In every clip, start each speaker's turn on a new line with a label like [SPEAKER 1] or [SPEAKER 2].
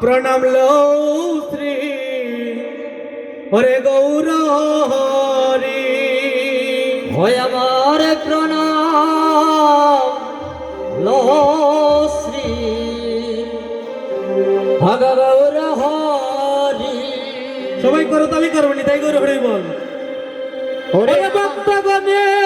[SPEAKER 1] প্রণাম লো শ্রী হরে গৌর হরি
[SPEAKER 2] হয় আমার প্রণাম লো শ্রী ভগবর হরি
[SPEAKER 1] সবাই করতালি করবেনি তাই গৌর হরি বল।
[SPEAKER 2] ওরে
[SPEAKER 1] ওরে ভক্তগণের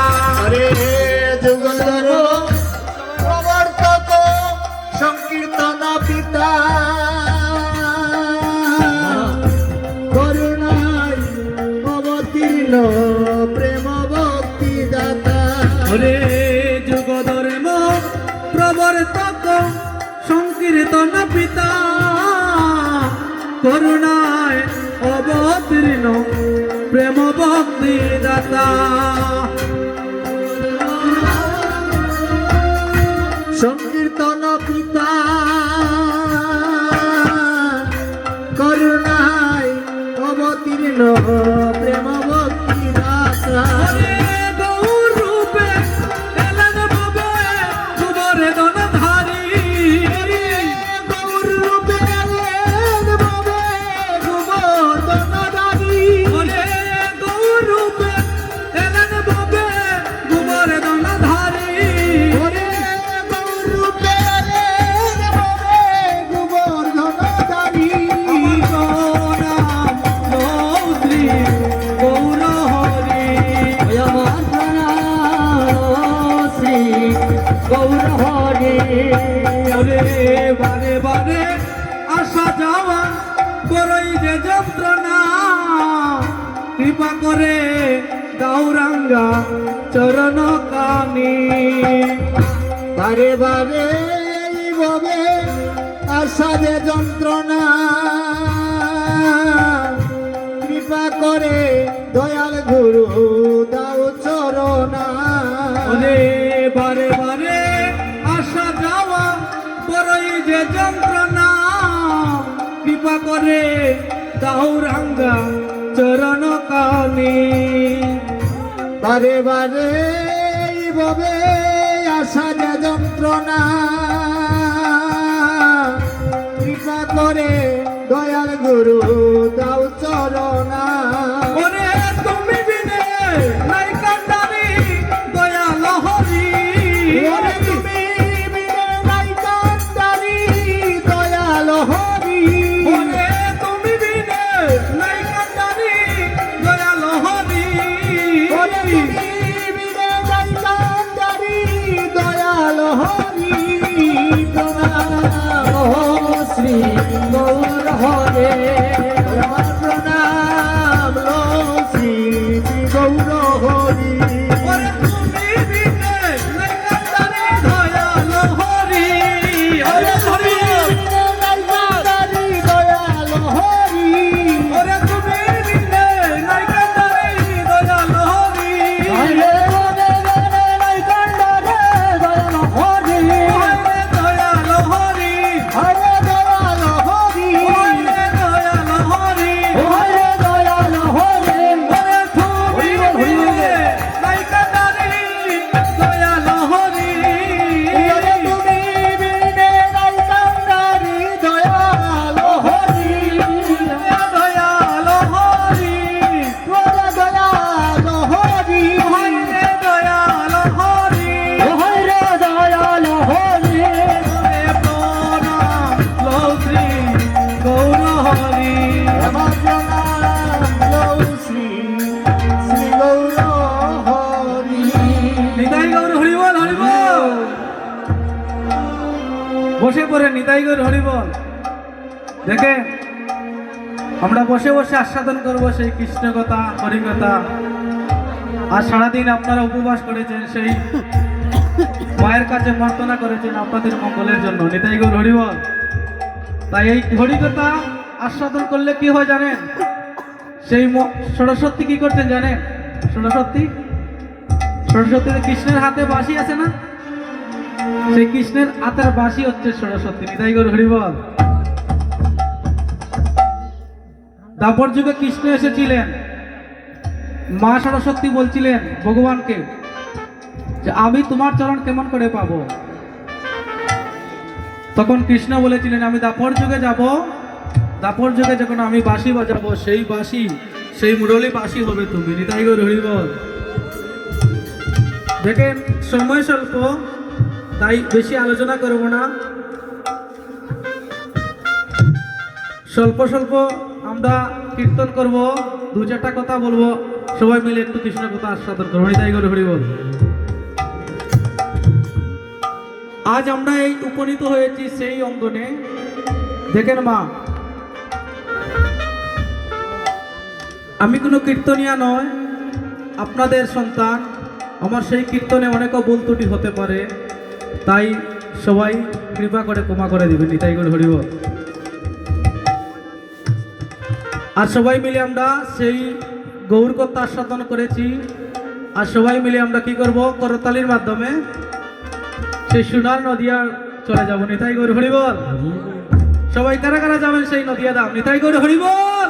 [SPEAKER 1] যুগধরে ম প্রবর্তক সংকীর্তন পিতা। করুণায় অবতীর্ণ প্রেম ভক্তি দাতা।
[SPEAKER 2] সংকীর্তন পিতা করুণায় অবতীর্ণ।
[SPEAKER 1] যে যন্ত্রণা, কৃপা করে গৌরাঙ্গা চরণ কানি।
[SPEAKER 2] বারে বারে এইভাবে আসাদে যন্ত্রণা, কৃপা করে দয়াল গুরু দাও চরণা।
[SPEAKER 1] বারে বারে আসা যাওয়া বড়ই যে যন্ত্রণা, কৃপা করে গৌরাঙ্গা চরণ কানে।
[SPEAKER 2] বারে বারে এইভাবে আসাদে যন্ত্রণা। কৃপা করে দয়াল গুরু দাও
[SPEAKER 1] পড়ে নিতাই গৌর হরিবল দেখে, আমরা বসে বসে আস্বাদন করব সেই কৃষ্ণ কথা হরিকথা। আর সারাদিন আপনারা উপবাস করেছেন, সেই মায়ের কাছে প্রার্থনা করেছেন আপনাদের মঙ্গলের জন্য। নিতাই গৌর হরিবল তাই এই হরিকথা আস্বাদন করলে কি হয় জানেন? সেই সরস্বতী কি করতেন জানেন? সরস্বতী সরস্বতী কৃষ্ণের হাতে বাসি আছে না? সেই কৃষ্ণের হাতের বাঁশি হচ্ছে সরস্বতী। নিতাই গৌর হরিবল। দাপর যুগে কৃষ্ণ এসেছিলেন। মা সরস্বতী বলছিলেন, ভগবানকে, যে আমি তোমার চরণ কেমন করে পাবো? তখন কৃষ্ণ বলেছিলেন, আমি দাপর যুগে যাব। দাপর যুগে যখন আমি বাঁশি বাজাবো, সেই বাঁশি, সেই মুরলি বাঁশি হবে তুমি। নিতাই গৌর হরিবল। দেখেন, সময় স্বল্প। তাই বেশি আলোচনা করব না। স্বল্প স্বল্প আমরা কীর্তন করব, দু চারটা কথা বলব, সবাই মিলে একটু কৃষ্ণ কথা আস্বাদন করব। নিতাই গৌর হরিবল আজ আমরা এই উপনীত হয়েছি সেই অঙ্গনে। দেখেন মা, আমি কোনো কীর্তনিয়া নয়, আপনাদের সন্তান। আমার সেই কীর্তনে অনেক ভুল ত্রুটি হতে পারে। তাই সবাই কৃপা করে ক্ষমা করে দিবেন নিতাই করে হরিব আর সবাই মিলে আমরা সেই গৌরকত্তা আস্বাদন করেছি। আর সবাই মিলে আমরা কি করব? করতালির মাধ্যমে সেই সোনার নদিয়া চলে যাব। নিতাই গৌর হরিবল। সবাই কারা কারা যাবেন সেই নদিয়া দাম নিতাই গৌর হরিবল!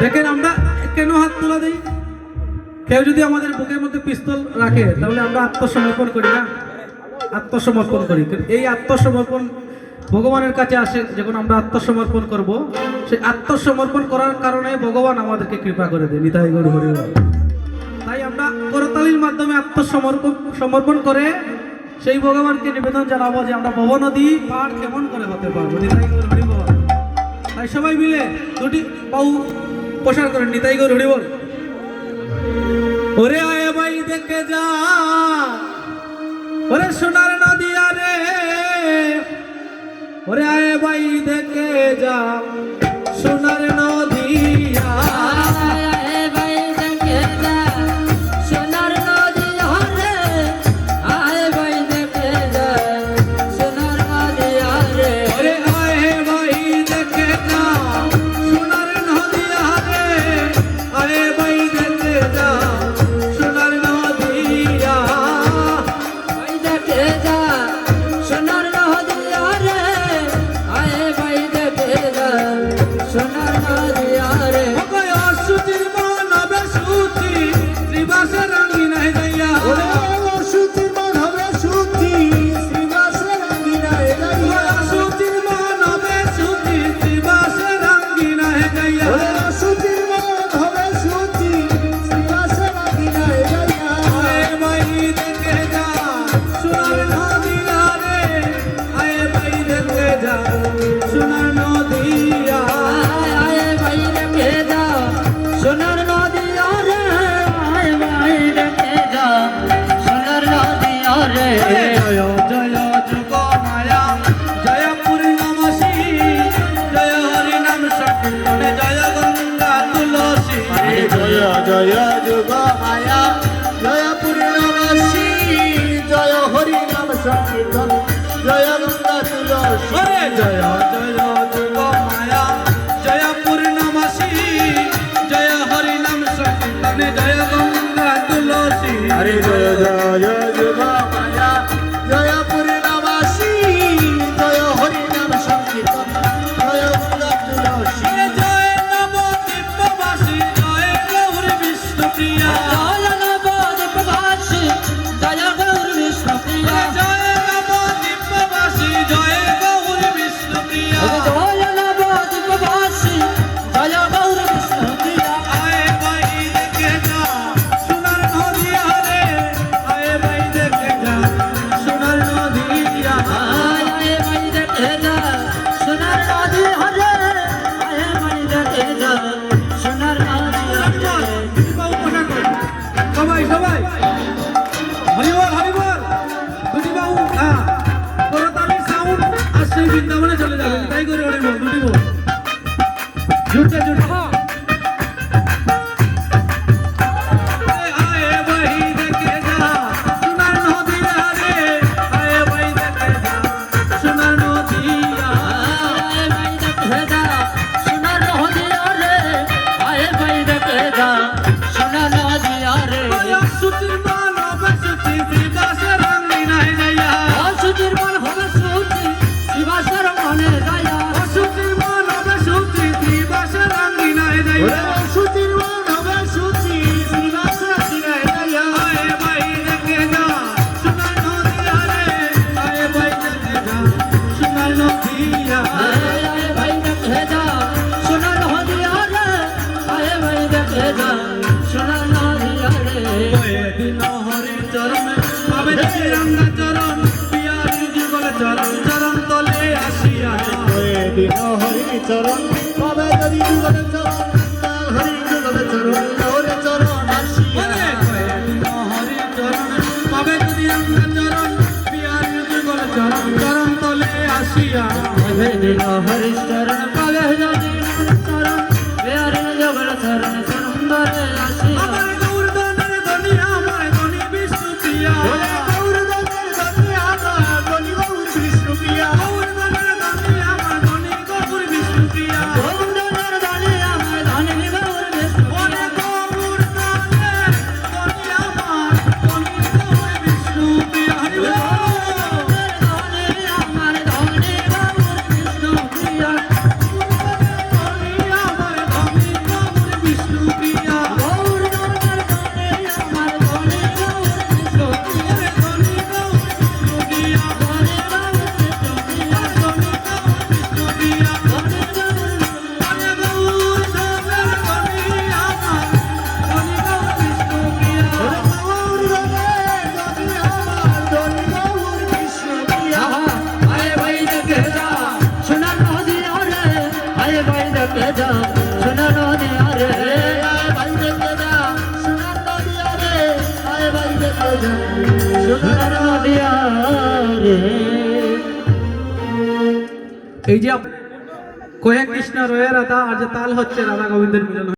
[SPEAKER 1] দেখেন আমরা কেন হাত তোলা দিই? কেউ যদি আমাদের বুকের মধ্যে পিস্তল রাখে, তাহলে আমরা আত্মসমর্পণ করি না? আত্মসমর্পণ করি। এই আত্মসমর্পণ ভগবানের কাছে আসে যখন আমরা আত্মসমর্পণ করব, সেই আত্মসমর্পণ করার কারণে ভগবান আমাদেরকে কৃপা করে দেয় নিতাই গৌর হরিবল তাই আমরা করতালির মাধ্যমে আত্মসমর্পণ, সমর্পণ করে সেই ভগবানকে নিবেদন জানাব যে আমরা ভব নদী পার কেমন করে হতে পারব। নিতাই গৌর হরিবল তাই সবাই মিলে দুটি পাউ প্রসার করেন। নিতাই গৌর হরিবল ওরে আয় ভাই দেখে যা। ওরে সোনার নদিয়া রে ওরে আয় ভাই দেখে যা।
[SPEAKER 3] হরে
[SPEAKER 1] জয় জয় যুগ মায়া। জয় পূর্ণমাসী জয় হরি নাম সংকীর্তনে। জয় গঙ্গা তুলসী।
[SPEAKER 2] জয় জয় যুগ মায়া। জয় পূর্ণমাসী জয় হরি নাম সংকীর্তন। জয় গঙ্গা তুলসী।
[SPEAKER 1] জয় জয় যুগ মায়া। জয় পূর্ণমাসী জয় হরি নাম সংকীর্তনে। জয় গঙ্গা তুলসী।
[SPEAKER 2] হরে জয়
[SPEAKER 1] চরণ কবে যদি যুগলের চরণ
[SPEAKER 2] লাল হরি যুগলের চরণ লোর চরণ আসিয়া
[SPEAKER 1] হরি চরণ। কবে যদি আমরা চরণ পিয়ার যুগল চরণ চরণ তলে আসিয়া
[SPEAKER 3] হরি চরণ
[SPEAKER 1] এই যে কয়েক কৃষ্ণ রয়ে রাধা আর যে তাল হচ্ছে রাধা গোবিন্দের মিলন